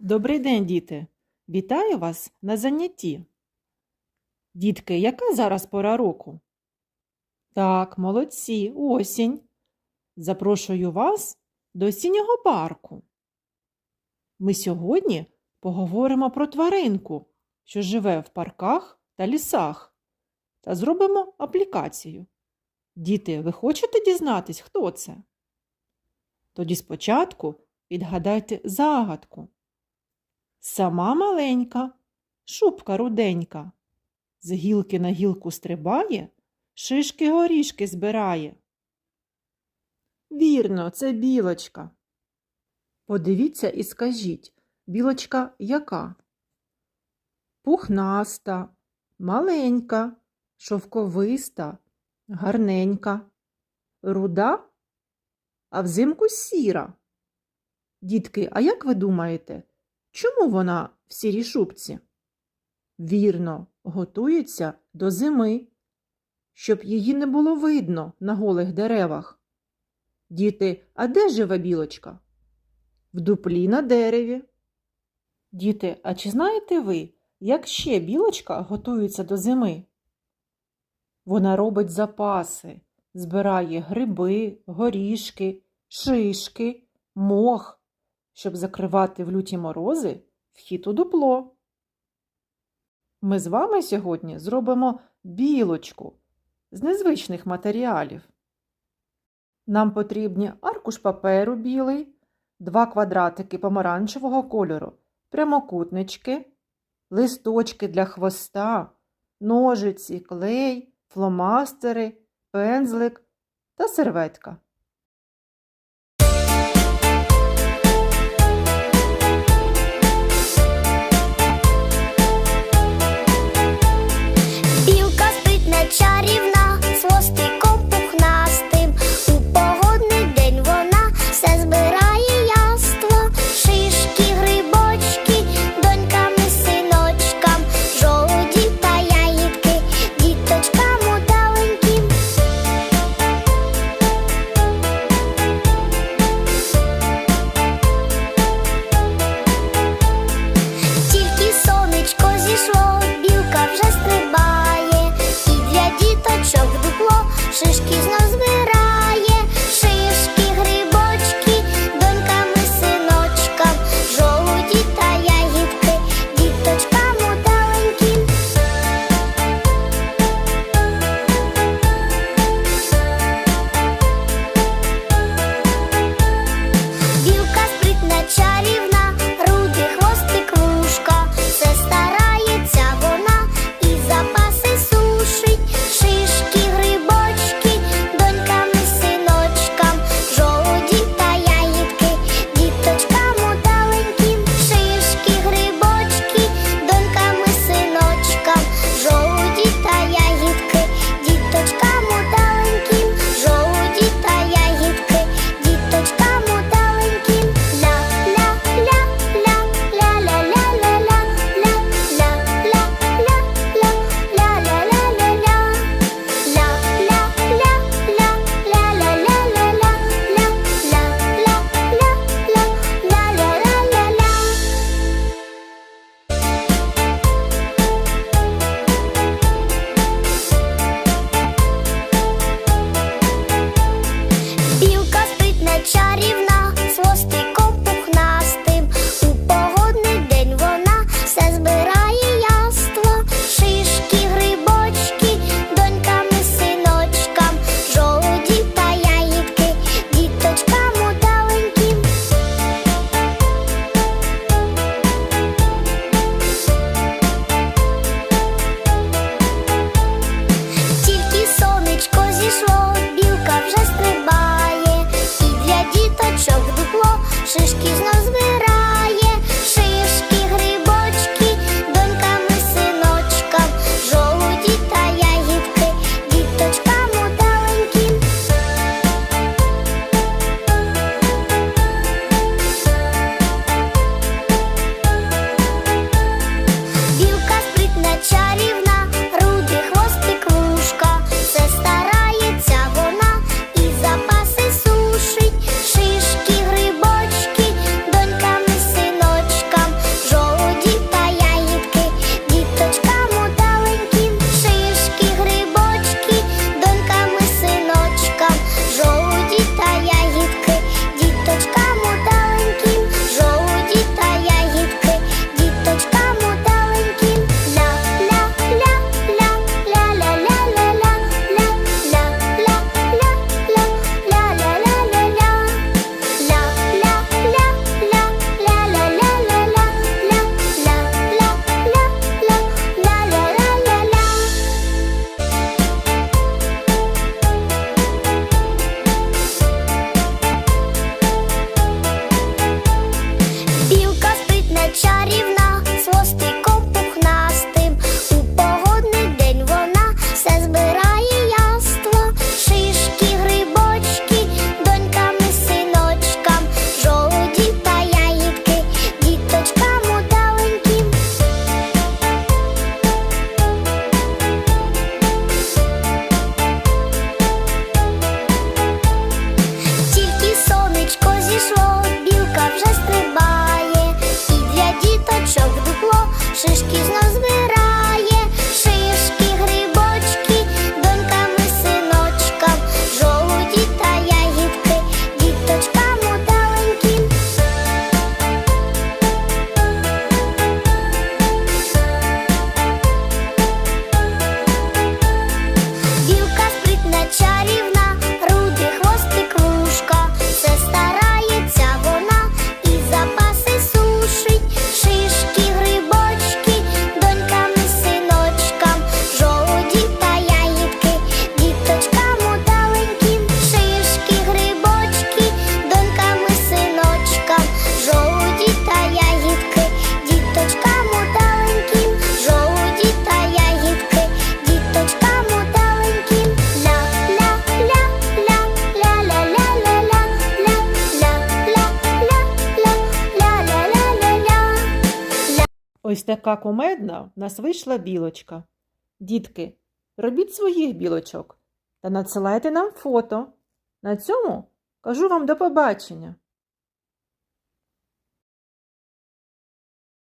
Добрий день, діти! Вітаю вас на занятті. Дітки, яка зараз пора року? Так, молодці, осінь. Запрошую вас до осіннього парку. Ми сьогодні поговоримо про тваринку, що живе в парках та лісах, та зробимо аплікацію. Діти, ви хочете дізнатись, хто це? Тоді спочатку відгадайте загадку. Сама маленька, шубка руденька, з гілки на гілку стрибає, шишки горішки збирає. Вірно, це білочка. Подивіться і скажіть, білочка яка? Пухнаста, маленька, шовковиста, гарненька, руда, а взимку сіра. Дітки, а як ви думаєте, Чому вона в сірій шубці? Вірно, готується до зими, щоб її не було видно на голих деревах. Діти, а де живе білочка? В дуплі на дереві. Діти, а чи знаєте ви, як ще білочка готується до зими? Вона робить запаси, збирає гриби, горішки, шишки, мох щоб закривати в люті морози вхід у дупло. Ми з вами сьогодні зробимо білочку з незвичних матеріалів. Нам потрібні аркуш паперу білий, два квадратики помаранчевого кольору, прямокутнички, листочки для хвоста, ножиці, клей, фломастери, пензлик та серветка. Така кумедна в нас вийшла білочка. Дітки, робіть своїх білочок та надсилайте нам фото. На цьому кажу вам до побачення.